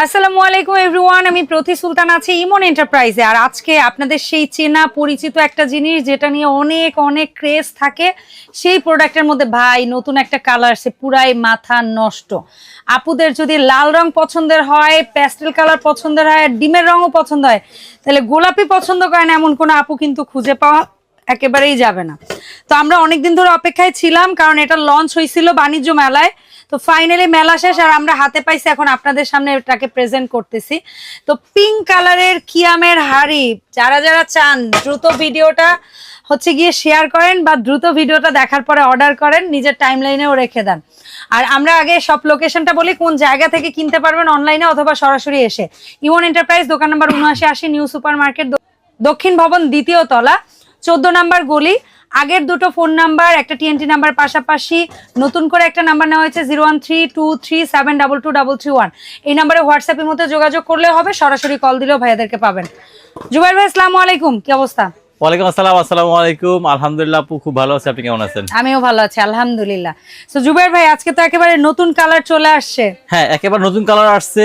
আসসালামু আলাইকুম এভরিওয়ান, আমি প্রতি সুলতান আছি ইমন এন্টারপ্রাইজে আর আজকে আপনাদের সেই চেনা পরিচিত একটা জিনিস যেটা নিয়ে অনেক অনেক ক্রেজ থাকে, সেই প্রোডাক্টের মধ্যে ভাই নতুন একটা কালার সে পুরাই মাথা নষ্ট। আপুদের যদি লাল রং পছন্দের হয় প্যাস্টেল কালার পছন্দের হয়, আর ডিমের রঙও পছন্দ হয়, তাহলে গোলাপি পছন্দ করেন এমন কোনো আপু কিন্তু খুঁজে পাওয়া একেবারেই যাবে না। তো আমরা অনেকদিন ধরে অপেক্ষায় ছিলাম, কারণ এটা লঞ্চ হয়েছিল বাণিজ্য মেলায়। তো ফাইনালি মেলা শেষ আর আমরা হাতে পাইছি এখন আপনাদের সামনে এটাকে প্রেজেন্ট করতেছি। তো পিঙ্ক কালারের কিয়ামের হাড়ি, যারা যারা চান দ্রুত ভিডিওটা হচ্ছে গিয়ে শেয়ার করেন বা দ্রুত ভিডিওটা দেখার পরে অর্ডার করেন, নিজের টাইম লাইনেও রেখে দেন। আর আমরা আগে সব লোকেশনটা বলি, কোন জায়গা থেকে কিনতে পারবেন অনলাইনে অথবা সরাসরি এসে। ইমন এন্টারপ্রাইজ দোকান নাম্বার উনআশি আশি, নিউ সুপার মার্কেট দক্ষিণ ভবন দ্বিতীয় তলা, চোদ্দ নাম্বার গলি আগের দুটো ফোন নাম্বার একটা টিএনটি নাম্বার পাশাপাশি নতুন করে একটা নাম্বার নেওয়া হয়েছে zero one three two three seven double two double three one এই নাম্বারে হোয়াটসঅ্যাপের মধ্যে যোগাযোগ করলে হবে সরাসরি কল দিলেও ভাইয়াদেরকে পাবেন। জুবাইর ভাই আসসালামু আলাইকুম কি অবস্থা? ওয়ালাইকুম আসসালাম আসসালামু আলাইকুম আলহামদুলিল্লাহ আপু খুব ভালো আছে আপনি কেমন আছেন? আমিও ভালো আছি আলহামদুলিল্লাহ। তো জুবাইর ভাই আজকে তো একেবারে নতুন কালার চলে আসছে। হ্যাঁ একেবারে নতুন কালার আসছে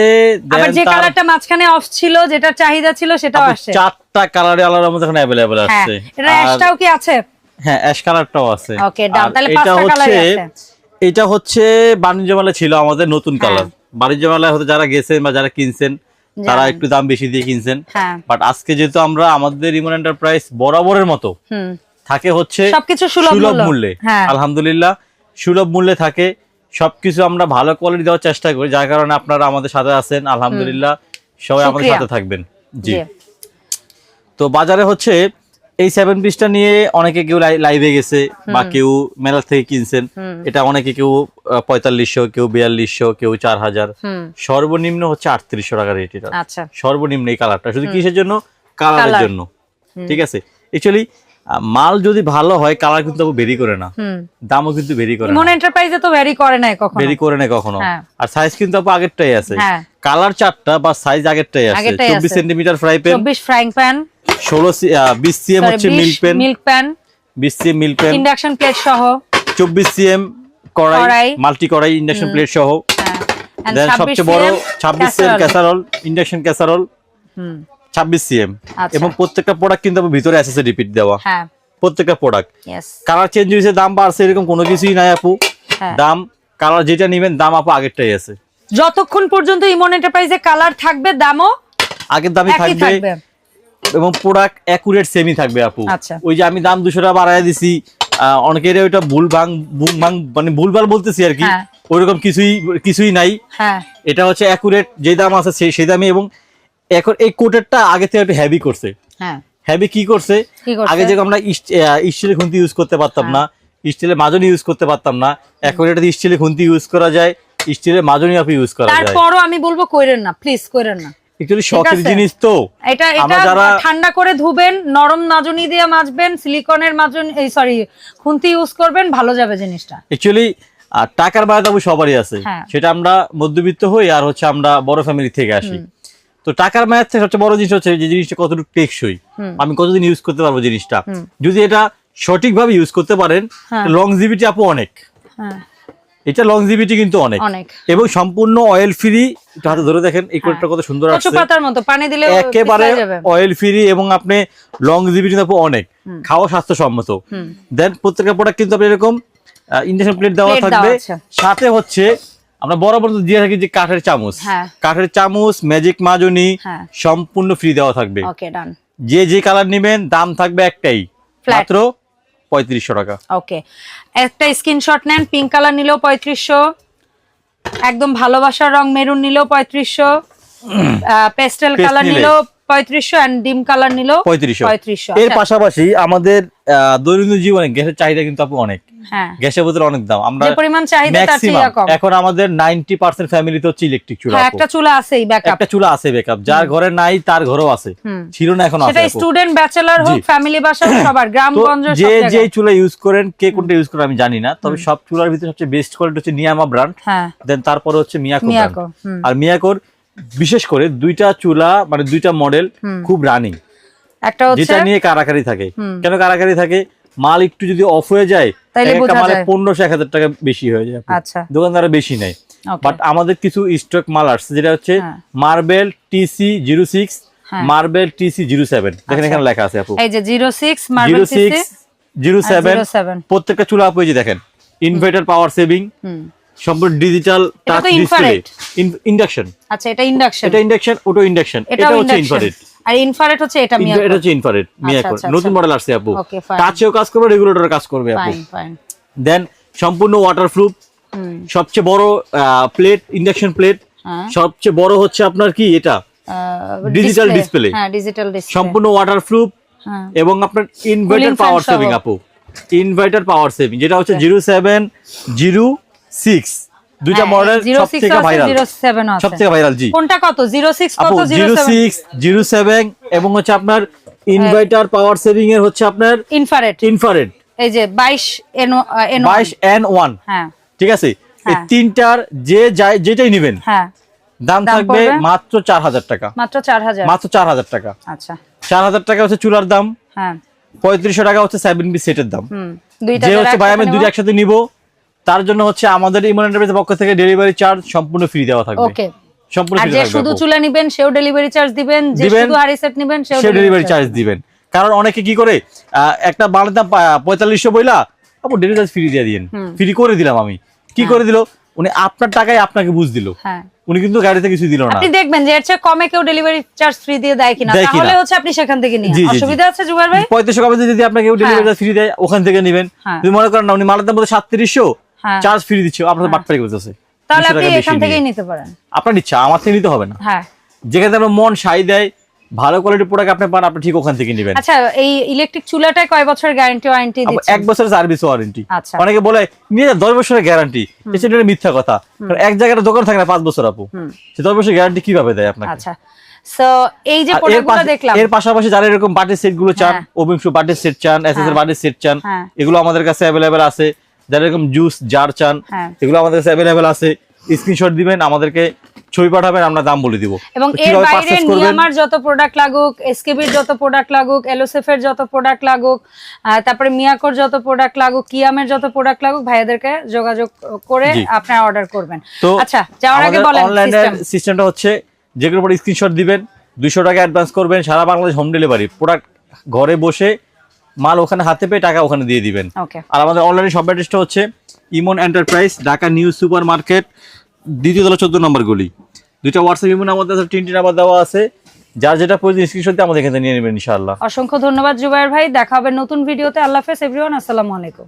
আবার যে কালারটা মাঝখানে অফ ছিল যেটা চাহিদা ছিল সেটাও আসছে। চারটা কালারে আলাদা মধ্যে এখন অ্যাভেলেবল হ্যাঁ আসছে। এটা অ্যাশটাও কি আছে? হ্যাঁ অ্যাশ কালারটাও আছে। Done. আর তাহলে এটা পাঁচটা হচ্ছে আছে। এটা হচ্ছে বাণিজ্য মেলা ছিল আমাদের নতুন হ্যাঁ। কালার বাণিজ্য মেলায় হয়তো যারা গেছেন বা যারা কিনছেন তারা একটু দাম বেশি দিয়ে কিনছেন। হ্যাঁ। বাট আজকে যেহেতু আমরা আমাদের ইমন এন্টারপ্রাইজ বরাবরের মতো থাকে হচ্ছে সবকিছু সুলভ মূল্যে। হ্যাঁ। আলহামদুলিল্লাহ সুলভ মূল্যে থাকে। সবকিছু আমরা ভালো কোয়ালিটি দেওয়ার চেষ্টা করি। যার কারণে আপনারা আমাদের সাথে আছেন। আলহামদুলিল্লাহ সবাই আমাদের সাথে থাকবেন। জি। তো বাজারে হচ্ছে এই সেভেন পিসটা নিয়ে অনেকে কেউ লাইভে গেছে বা কেউ মেলা থেকে কিনছেন। এটা অনেকে কেউ পঁয়তাল্লিশশো কেউ বিয়াল্লিশশো কেউ চার হাজার সর্বনিম্ন হচ্ছে আটত্রিশশো টাকা রেট এটা। আচ্ছা। সর্বনিম্ন এই কালারটা শুধু কিসের জন্য? কালারের জন্য। ঠিক আছে? অ্যাকচুয়ালি মাল যদি ভালো হয় কালার কিন্তু ভেরি করে না। দামও কিন্তু ভেরি করে না। ইমন এন্টারপ্রাইজে তো ভ্যারি করে নাই কখনো। ভেরি করে না কখনো। হ্যাঁ। আর সাইজ কিন্তু আপু আগেরটাই আছে। হ্যাঁ। কালার চারটা বা সাইজ আগেরটাই আছে। আগেরটাই চব্বিশ আছে। সেন্টিমিটার ফ্রাই প্যান চব্বিশ ফ্রাইং প্যান ষোলো বিশ সিএম হচ্ছে মিল্ক প্যান মিল্ক প্যান বিশ CM milk pan induction plate সহ। চব্বিশ সিএম কড়াই। মাল্টি কড়াই ইন্ডাকশন প্লেট সহ। হ্যাঁ। দেন সবচেয়ে বড় ছাব্বিশ সিএম ক্যাসারল ইন্ডাকশন ক্যাসারল ছাব্বিশ সিএম আচ্ছা। এবং প্রত্যেকটা প্রোডাক্ট কিন্তু ভিতরে আছে রিপিট দেওয়া। হ্যাঁ। প্রত্যেকটা প্রোডাক্ট কালার চেঞ্জ হয়েছে দাম বাড়ছে এরকম কোনো কিছুই নাই আপু। হ্যাঁ। দাম কালার যেটা নেবেন দাম আপু আগেরটাই আছে। যতক্ষণ পর্যন্ত ইমন এন্টারপ্রাইজে কালার থাকবে দামও আগের দামই থাকবে। এবং প্রোডাক্ট অ্যাকুরেট সেমই থাকবে আপু। আচ্ছা। ওই যে আমি দাম দুশো টাকা বাড়াই দিছি। অনেকের ওইটা ভুল ভাঙ ভুল ভাঙ মানে ভুলভাল বলতেছি আর কি। হ্যাঁ। ওইরকম কিছুই কিছুই নাই। হ্যাঁ। এটা হচ্ছে অ্যাকুরেট যে দাম আছে সেই দামে এবং এখন এই কোটেরটা আগে থেকে একটু হেভি করছে। হ্যাঁ। হেভি কি করছে? আগে যেরকম আমরা স্টিলের খুন্তি ইউজ করতে পারতাম না। স্টিলের মাজনি ইউজ করতে পারতাম না। এখন এটা স্টিলের খুন্তি ইউজ করা যায়। স্টিলের মাজনি আপনি ইউজ করা যায়। তারপরও আমি বলব কইরেন না প্লিজ কইরেন না। একচুয়ালি শখের জিনিস তো। এটা এটা যারা ঠান্ডা করে ধুবেন নরম মাজনি দিয়ে মাজবেন সিলিকনের মাজনি এই সরি খুন্তি ইউজ করবেন ভালো যাবে জিনিসটা। অ্যাকচুয়ালি টাকার সবারই আছে। হ্যাঁ। সেটা আমরা মধ্যবিত্ত হই আর হচ্ছে আমরা বড় ফ্যামিলি থেকে আসি। তো টাকার মায়ের থেকে সবচেয়ে বড় জিনিস হচ্ছে যে জিনিসটা কতটুকু টেকসই। আমি কতদিন ইউজ করতে পারব জিনিসটা। যদি এটা সঠিকভাবে ইউজ করতে পারেন হ্যাঁ। লংজিভিটি আপু অনেক। হ্যাঁ। এটা লংজিভিটি কিন্তু অনেক। এবং সম্পূর্ণ অয়েল ফ্রি হাতে ধরে দেখেন এই কোটটা কত সুন্দর আসছে। পাতার মতো পানি দিলে একেবারে অয়েল ফ্রি এবং আপনি লংজিভিটি আপু অনেক। খাওয়া স্বাস্থ্যসম্মত। দেন প্রত্যেকটা প্রোডাক্ট কিন্তু আপনি এরকম ইন্ডাকশন প্লেট দেওয়া থাকবে। সাথে হচ্ছে আমরা বরাবর তো দিয়ে থাকি যে কাঠের চামচ। হ্যাঁ। কাঠের চামচ ম্যাজিক মাজনি হ্যাঁ। সম্পূর্ণ ফ্রি দেওয়া থাকবে। ওকে ডান যে যে কালার নেবেন দাম থাকবে একটাই। মাত্র পঁয়ত্রিশশো টাকা। ওকে। একটা স্ক্রিনশট নেন পিঙ্ক কালার নিলেও পঁয়ত্রিশশো একদম ভালোবাসার রং মেরুন নিলেও পঁয়ত্রিশশো পেস্টেল কালার নিলেও পঁয়ত্রিশশো অ্যান্ড ডিম কালার নিলেও পঁয়ত্রিশশো। পঁয়ত্রিশশো। এর আচ্ছা, পাশাপাশি আমাদের দৈনন্দিন জীবনে গ্যাসের চাহিদা কিন্তু অনেক। হ্যাঁ। গ্যাসের বোতল অনেক দাম। আমরা পরিমাণ চাহিদা তার চেয়ে কম। এখন আমাদের নাইনটি পার্সেন্ট ফ্যামিলিতে হচ্ছে ইলেকট্রিক চুলা হ্যাঁ একটা চুলা আছেই ব্যাকআপ একটা চুলা আছে যার ঘরে নাই তার ঘরেও আছে। ছিল না এখন আছে সেটা স্টুডেন্ট ব্যাচেলার হোক ফ্যামিলি বাসা সবার গ্রাম গঞ্জ যে সব যে চুলা ইউজ করেন কে কোনটা ইউজ করেন আমি জানি না। তবে সব চুলার ভিতরে সবচেয়ে বেস্ট কোয়ালিটি হচ্ছে নিয়ামা ব্র্যান্ড দেন তারপরে হচ্ছে মিয়াকো মিয়াকো, আর মিয়াকোর বিশেষ করে দুইটা চুলা মানে দুইটা মডেল খুব রানিং একটা যেটা নিয়ে কারাকারি থাকে। কেন কারাকারি থাকে? মাল একটু যদি অফ হয়ে যায় একটা মালে পনেরোশো এক হাজার টাকা বেশি হয়ে যায়। আচ্ছা। দোকানদারা বেশি নেয়। বাট আমাদের কিছু স্টক মাল আসছে যেটা হচ্ছে। Marble TC zero six. Marble TC zero seven দেখেন আচ্ছা। এখানে লেখা আছে আপু। এই যে zero six marble zero six zero seven প্রত্যেকটা চুলা আপু এই যে দেখেন। ইনভার্টার পাওয়ার সেভিং সম্পূর্ণ ডিজিটাল টাচ ডিসপ্লে ইন্ডাকশন আচ্ছা এটা ইন্ডাকশন এটা ইন্ডাকশন ওটা ইন্ডাকশন এটা হচ্ছে ইনফ্রারেড আর ইনফ্রারেড হচ্ছে এটা মিয়া এটা হচ্ছে ইনফ্রারেড আচ্ছা, নতুন আচ্ছা। মডেল আসছে আপু. টাচেও কাজ করবে রেগুলেটর কাজ করবে আপু। ফাইন ফাইন দেন সম্পূর্ণ ওয়াটারপ্রুফ সবচেয়ে বড় প্লেট ইন্ডাকশন প্লেট সবচেয়ে বড় হচ্ছে আপনার কি এটা? Digital display। হ্যাঁ ডিজিটাল ডিসপ্লে সম্পূর্ণ ওয়াটারপ্রুফ হ্যাঁ। এবং আপনার ইনভার্টার পাওয়ার সেভিং আপু। ইনভার্টার পাওয়ার সেভিং যেটা হচ্ছে জিরো সেভেন জিরো সিক্স দুইটা মডেল ভাইরাল আছে ভাইরাল জি। কোনটা কত? কত? এবং হচ্ছে আপনার ইনভার্টার পাওয়ার সেভিং এর হচ্ছে আপনার ইনফ্রারেড ইনফ্রারেড এই যে বাইশ এন এন বাইশ এন ওয়ান হ্যাঁ। ঠিক আছে? এই হ্যাঁ। তিনটার যে যাই- যেটাই নেবেন হ্যাঁ। দাম থাকবে মাত্র চার হাজার টাকা। মাত্র চার হাজার? মাত্র চার হাজার টাকা। আচ্ছা। চার হাজার টাকা হচ্ছে চুলার দাম। হ্যাঁ। পঁয়ত্রিশশো টাকা হচ্ছে সেভেন পিস সেটের দাম। হুম। দুইটা যে হচ্ছে ভাই আমি একসাথে নিব। তার জন্য হচ্ছে আমাদের ইমন এন্টারপ্রাইজের পক্ষ থেকে ডেলিভারি চার্জ সম্পূর্ণ ফ্রি দেওয়া থাকবে। ওকে সম্পূর্ণ আর ফ্রি যে থাকবে শুধু। চুলা নিবেন সেও ডেলিভারি চার্জ দিবেন যে শুধু হাড়ি সেট নিবেন সেও সে ডেলিভারি চার্জ দিবেন। কারণ অনেকে কি করে একটা বানের দাম পঁয়তাল্লিশশো বইলা আপু ডেলিভারি চার্জ ফ্রি দিয়ে দিন ফ্রি করে দিলাম আমি। কি করে দিল? উনি আপনার টাকায় আপনাকে বুঝ দিল। হ্যাঁ। উনি কিন্তু গাড়িতে কিছু দিল না। আপনি দেখবেন যে এর চেয়ে কমে কেউ ডেলিভারি চার্জ ফ্রি দিয়ে দেয় কিনা। তাহলে হচ্ছে আপনি সেখান থেকে নিন। অসুবিধা আছে জুবাইর ভাই? পঁয়ত্রিশশো টাকা যদি আপনাকে ডেলিভারি চার্জ ফ্রি দেয় ওখান থেকে নেবেন। হ্যাঁ। তুমি মনে করেন না উনি মালের দাম বলতে সাতত্রিশশো। হ্যাঁ। চার্জ ফ্রি দিচ্ছে আপনার বাটপারি করতেছে তাহলে আপনি এখান থেকেই নিতে পারেন। আপনার ইচ্ছা আমার থেকে নিতে হবে না। হ্যাঁ। যেখানে আপনার মন সাই দেয় ভালো কোয়ালিটির প্রোডাক্ট আপনি পান আপনি ঠিক ওখান থেকে নেবেন। আচ্ছা এই ইলেকট্রিক চুলাটায় কয় বছর গ্যারান্টি ওয়ারেন্টি আপু, দিচ্ছেন? এক বছরের সার্ভিস ওয়ারেন্টি আচ্ছা। অনেকে বলে নিয়ে যা দশ বছরের গ্যারান্টি এটা মিথ্যা কথা। কারণ এক জায়গায় দোকান থাকে না পাঁচ বছর আপু। সে দশ বছরের গ্যারান্টি কীভাবে দেয় আপনাকে? আচ্ছা। সো এই যে এর প্রোডাক্টগুলো দেখলাম। এর পাশাপাশি যারা এরকম বাটির সেটগুলো চান হ্যাঁ। অবিংশু বাটির সেট চান এস এর বাটির সেট চান হ্যাঁ। এগুলো আমাদের কাছে আছে। যারা এরকম জুস জার চান হ্যাঁ। এগুলো আমাদের কাছে অ্যাভেলেবেল আছে স্ক্রিনশট দিবেন আমাদেরকে ছবি পাঠাবেন আমরা দাম বলে দিব এবং এর বাইরে? নিয়ামার যত প্রোডাক্ট লাগুক এসকেবির যত প্রোডাক্ট লাগুক এলোসেফ এর যত প্রোডাক্ট লাগুক তারপরে মিয়াকোর যত প্রোডাক্ট লাগুক কিয়ামের যত প্রোডাক্ট লাগুক ভাইয়াদেরকে যোগাযোগ করে। আপনারা অর্ডার করবেন আচ্ছা যাওয়ার আগে বলেন অনলাইনের। সিস্টেমটা হচ্ছে যেগুলোর উপর স্ক্রিনশট দিবেন দুইশো টাকা অ্যাডভান্স করবেন সারা বাংলাদেশ হোম ডেলিভারি প্রোডাক্ট ঘরে বসে মাল ওখানে হাতে পেয়ে টাকা ওখানে দিয়ে দিবেন। আর আমাদের অনলাইনে সব অ্যাড্রেসটা হচ্ছে Emon enterprise Dhaka new super market দ্বিতীয় তলা চোদ্দ নম্বর গলি। দুইটা হোয়াটসঅ্যাপ ইমন আমাদের আছে তিনটি নাম্বার দেওয়া আছে। যার যেটা প্রয়োজন স্ক্রিনশট দিয়ে আমাদের এখানে নিয়ে নেবেন ইনশাআল্লাহ। অসংখ্য ধন্যবাদ জুবাইর ভাই। দেখা হবে নতুন ভিডিওতে আল্লাহ হাফেজ এভরিওয়ান আসসালামু আলাইকুম।